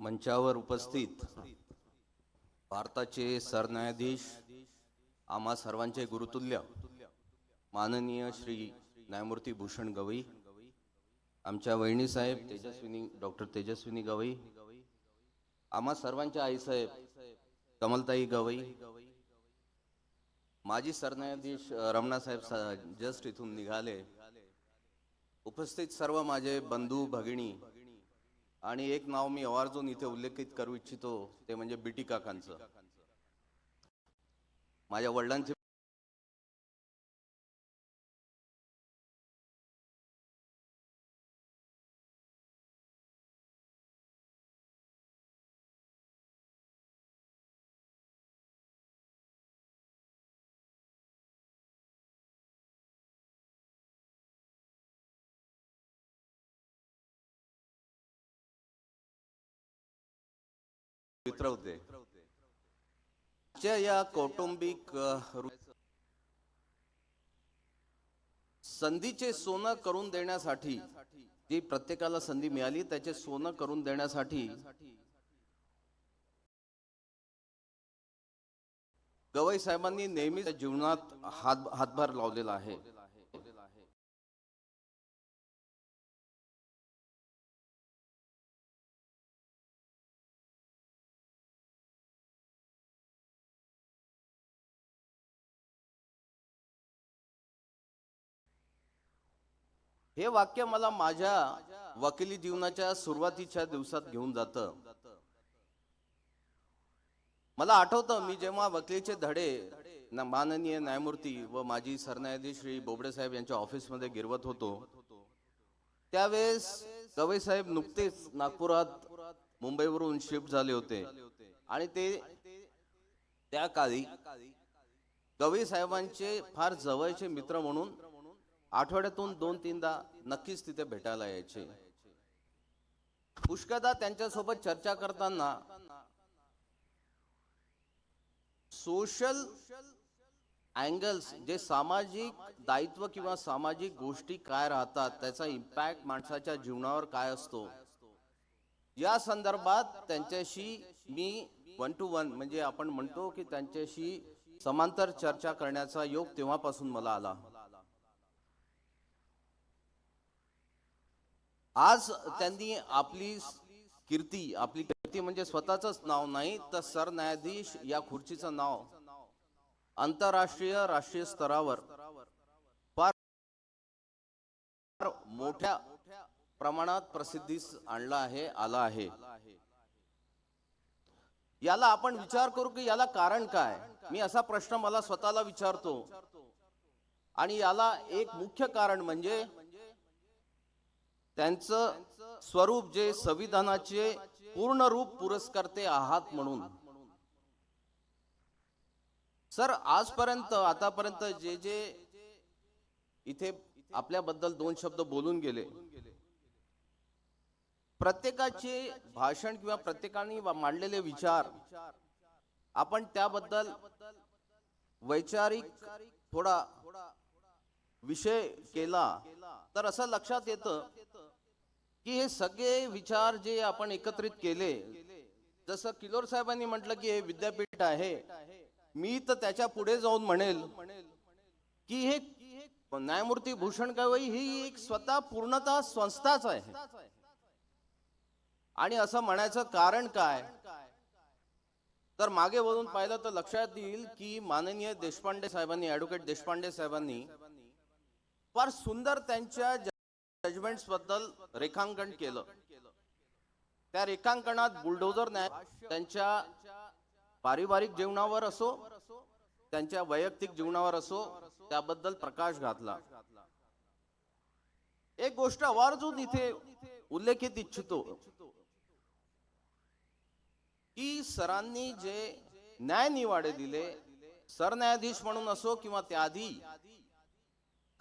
मंचावर उपस्थित भारताचे सरन्यायाधीश आम्हा सर्वांचे गुरुतुल्य माननीय श्री न्यायमूर्ती भूषण गवई आमच्या वहिनीसाहेब तेजस्विनी डॉक्टर तेजस्विनी गवई आम्हा सर्वांच्या आईसाहेब कमलताई गवई माजी सरन्यायाधीश रमणासाहेब जस्ट इथून निघाले. उपस्थित सर्व माझे बंधू भगिनी आणि एक नाव मी आवर्जून इथे उल्लेखित करू इच्छितो ते म्हणजे बीटी काकांचं. माझ्या वडिलांचे मित्र आजच्या या कौटुंबिक संधीचे सोनं करून देण्यासाठी जी प्रत्येकाला संधी मिळाली त्याचे सोनं करून देण्यासाठी गवई साहेबांनी नेहमीच जीवनात हात हातभार लावलेला आहे. हे वाक्य मला माझ्या वकिली जीवनाच्या सुरुवातीच्या दिवसात घेऊन जातं. मला आठवतं मी जेव्हा वकिलीचे धडे माननीय न्यायमूर्ती व माजी सरन्यायाधीश श्री बोबडे साहेब यांच्या ऑफिसमध्ये गिरवत होतो त्यावेळेस गवई साहेब नुकतेच नागपुरात मुंबईवरून शिफ्ट झाले होते. आणि ते त्या काळी गवई साहेबांचे फार जवळचे मित्र म्हणून आठवड्यातून दोन तीनदा नक्कीच तिथे भेटायला यायचे. पुष्कदा त्यांच्यासोबत चर्चा करताना सोशल अँगल्स जे सामाजिक दायित्व किंवा सामाजिक गोष्टी काय राहतात त्याचा इम्पॅक्ट माणसाच्या जीवनावर काय असतो या संदर्भात त्यांच्याशी मी वन टू वन म्हणजे आपण म्हणतो की त्यांच्याशी समांतर चर्चा करण्याचा योग तेव्हापासून मला आला. आज त्यांनी आपली कीर्ती आपली कीर्ती म्हणजे स्वतःच नाव नाही तर सरन्यायाधीश या खुर्चीचं नाव आंतरराष्ट्रीय राष्ट्रीय स्तरावर फार मोठ्या प्रमाणात प्रसिद्धीस आणला आहे आला आहे. याला आपण विचार करू की याला कारण काय? मी असा प्रश्न मला स्वतःला विचारतो. आणि याला एक मुख्य कारण म्हणजे त्यांचं स्वरूप जे संविधानाचे पूर्ण रूप पुरस्कर्ते आहात म्हणून. सर आजपर्यंत आतापर्यंत जे जे इथे आपल्याबद्दल दोन शब्द बोलून गेले. प्रत्येकाचे भाषण किंवा प्रत्येकाने मांडलेले विचार आपण त्याबद्दल वैचारिक थोडा विषय केला तर असं लक्षात येतं की हे सगळे विचार जे आपण एकत्रित केले जसं किलोर साहेबांनी म्हटलं की हे विद्यापीठ आहे मी तर त्याच्या पुढे जाऊन म्हणेल की हे न्यायमूर्ती भूषण गवई ही एक स्वतः पूर्णतः संस्थाच आहे. आणि असं म्हणायचं कारण काय? तर मागे वरून पाहिलं तर लक्षात येईल की माननीय देशपांडे साहेबांनी ऍडव्होकेट देशपांडे साहेबांनी फार सुंदर त्यांच्या जजमेंट्सबद्दल रेखांकन केलं. त्या रेखांकनात बुलडोजर न्याय त्यांच्या पारिवारिक जीवनावर असो त्यांच्या वैयक्तिक जीवनावर असो त्याबद्दल प्रकाश घातला. एक गोष्ट आवर्जून इथे उल्लेखित इच्छितो की सरांनी जे न्याय निवाडे दिले सरन्यायाधीश म्हणून असो किंवा त्याआधी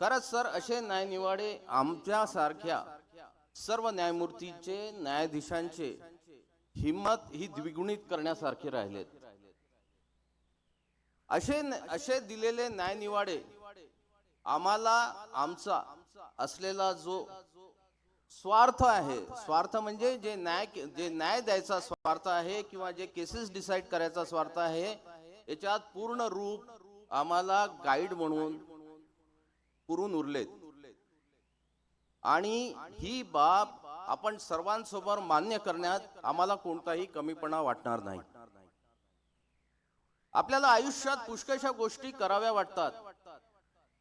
खरंच सर असे न्यायनिवाडे आमच्यासारख्या आमच्या सारख्या सर्व न्यायमूर्तीचे न्यायाधीशांचे हिम्मत ही द्विगुणित करण्यासारखे राहिलेत. असे असे दिलेले न्यायनिवाडे आम्हाला आमचा असलेला जो स्वार्थ आहे स्वार्थ म्हणजे जे न्याय जे न्याय द्यायचा स्वार्थ आहे किंवा जे केसेस डिसाईड करायचा स्वार्थ आहे याच्यात पूर्ण रूप आम्हाला गाईड म्हणून पुरून उरलेत. आणि ही बाब आपण सर्वांसमोर मान्य करण्यात आम्हाला कोणताही कमीपणा वाटणार नाही. आपल्याला आयुष्यात पुष्कळशा गोष्टी कराव्या वाटतात.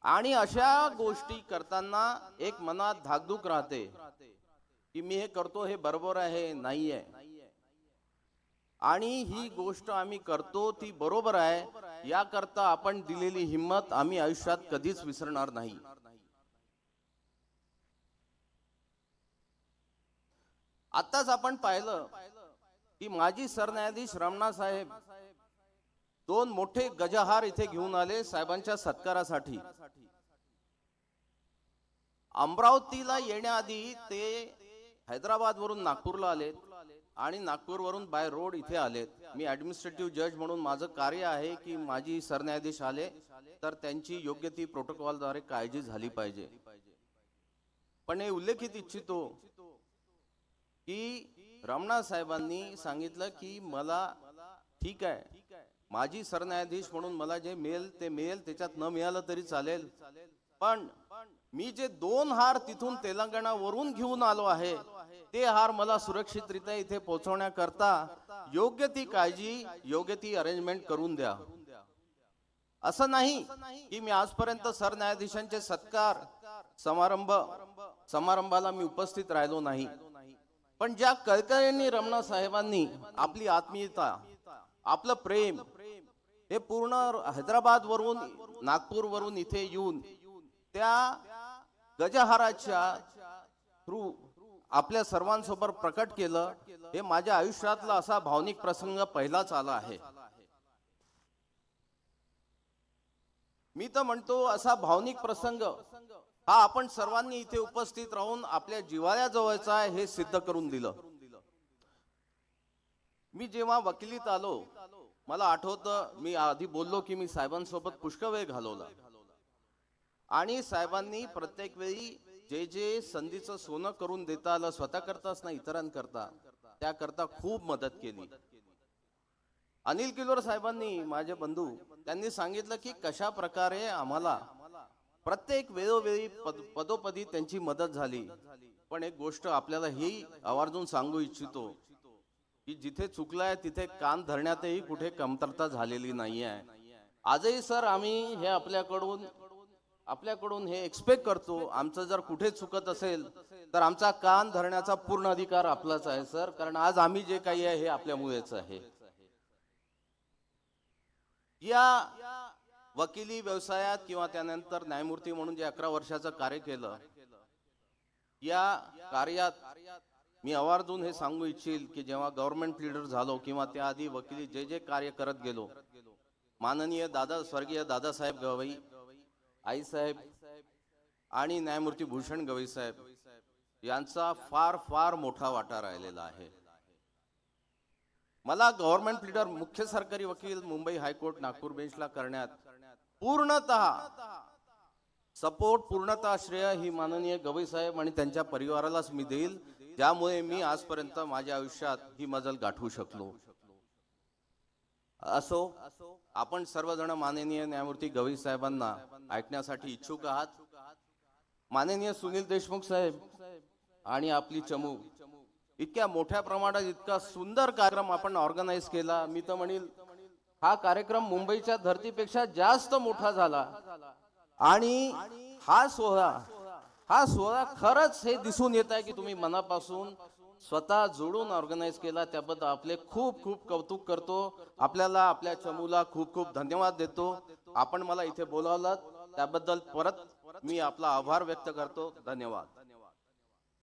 आणि अशा गोष्टी करताना एक मनात धाकधूक राहते की मी हे करतो हे बरोबर आहे नाही आहे आणि ही गोष्ट आम्ही करतो ती बरोबर आहे याकरता आपण दिलेली हिंमत आम्ही आयुष्यात कधीच विसरणार नाही. आताच आपण पाहिलं की माजी सरन्यायाधीश रमणा साहेब दोन मोठे गजहार इथे घेऊन आले साहेबांच्या सत्कारासाठी. अमरावतीला येण्याआधी ते हैदराबाद वरून नागपूरला आलेत. आणि नागपूर वरून बाय रोड इथे आलेत मी ॲडमिनिस्ट्रेटिव्ह जज म्हणून माझं कार्य आहे की माझी सरन्यायाधीश आले तर त्यांची योग्य ती प्रोटोकॉलद्वारे काळजी झाली पाहिजे. पण हे उल्लेखित इच्छितो की रमणा साहेबांनी सांगितलं की मला ठीक आहे माझी सरन्यायाधीश म्हणून मला जे मिळेल ते मिळेल त्याच्यात न मिळालं तरी चालेल. पण मी जे दोन हार तिथून तेलंगणावरून घेऊन आलो आहे ते हार मला सुरक्षितरित्या इथे पोहोचवण्याकरता योग्य ती काळजी योग्य ती अरेंजमेंट करून द्या. असं नाही की मी आजपर्यंत सरन्यायाधीशांचे सत्कार समारंभ समारंभाला मी उपस्थित राहिलो नाही. पण ज्या कळकळींनी रमणा साहेबांनी आपली आत्मीयता आपलं प्रेम हे पूर्ण हैदराबाद वरून नागपूर वरून इथे येऊन त्या गजहाराच्या थ्रू आपल्या सर्वांसोबत प्रकट केलं हे माझ्या आयुष्यातला असा भावनिक प्रसंग पहिलाच आला आहे. मी तर म्हणतो असा भावनिक प्रसंग हा आपण सर्वांनी इथे उपस्थित राहून आपल्या जिवाळ्याजवळचा आहे हे सिद्ध करून दिलं. मी जेव्हा वकिलीत आलो मला आठवतं मी आधी बोललो की मी साहेबांसोबत पुष्कळ वेळ घालवला. आणि साहेबांनी प्रत्येक वेळी जे जे संधीचं सोनं करून देता आलं स्वतः करताच ना इतरांकरता त्याकरता खूप मदत केली. अनिल किलोर साहेबांनी माझे बंधू त्यांनी सांगितलं की कशा प्रकारे आम्हाला प्रत्येक वेळोवेळी पद पदोपदी त्यांची मदत झाली. पण एक गोष्ट आपल्याला ही आवर्जून सांगू इच्छितो की जिथे चुकलाय तिथे कान धरण्यातही कुठे कमतरता झालेली नाही आहे आजही सर आम्ही हे आपल्याकडून आपल्याकडून हे एक्सपेक्ट करतो. आमचं जर कुठे चुकत असेल तर आमचा कान धरण्याचा पूर्ण अधिकार आपलाच आहे सर. कारण आज आम्ही जे काही आहे हे आपल्यामुळेच आहे. या वकिली व्यवसायात किंवा त्यानंतर न्यायमूर्ती म्हणून जे अकरा वर्षाचं कार्य केलं या कार्यात मी आवर्जून हे सांगू इच्छिल की जेव्हा गव्हर्नमेंट लीडर झालो किंवा त्याआधी वकिली जे जे कार्य करत गेलो माननीय दादा स्वर्गीय दादासाहेब गवई आईसाहेब आणि न्यायमूर्ती भूषण गवई साहेब यांचा फार फार मोठा वाटा राहिलेला आहे. मला गव्हर्नमेंट लीडर मुख्य सरकारी वकील मुंबई हायकोर्ट नागपूर बेंचला करण्यात पूर्णतः सपोर्ट पूर्णतः श्रेय ही माननीय गवई साहेब आणि त्यांच्या परिवारालाच मी देईल. ज्यामुळे मी आजपर्यंत माझ्या आयुष्यात ही मजल गाठवू शकलो. असो आपण सर्वजण माननीय न्यायमूर्ती गवई साहेबांना ऐकण्यासाठी इच्छुक आहात. माननीय सुनील देशमुख साहेब आणि आपली चमू इतक्या मोठ्या प्रमाणात इतका सुंदर कार्यक्रम आपण ऑर्गनाईज केला. मी तर म्हणील हा कार्यक्रम मुंबईच्या धर्तीपेक्षा जास्त मोठा झाला. आणि हा सोहळा हा सोहळा खरंच हे दिसून येत आहे की तुम्ही मनापासून स्वतः जोडून ऑर्गनाईज केला त्याबद्दल आपले खूप खूप कौतुक करतो. आपल्याला आपल्या चमूला खूप खूप धन्यवाद देतो. आपण मला इथे बोलावलं त्याबद्दल परत मी आपला आभार व्यक्त करतो. धन्यवाद.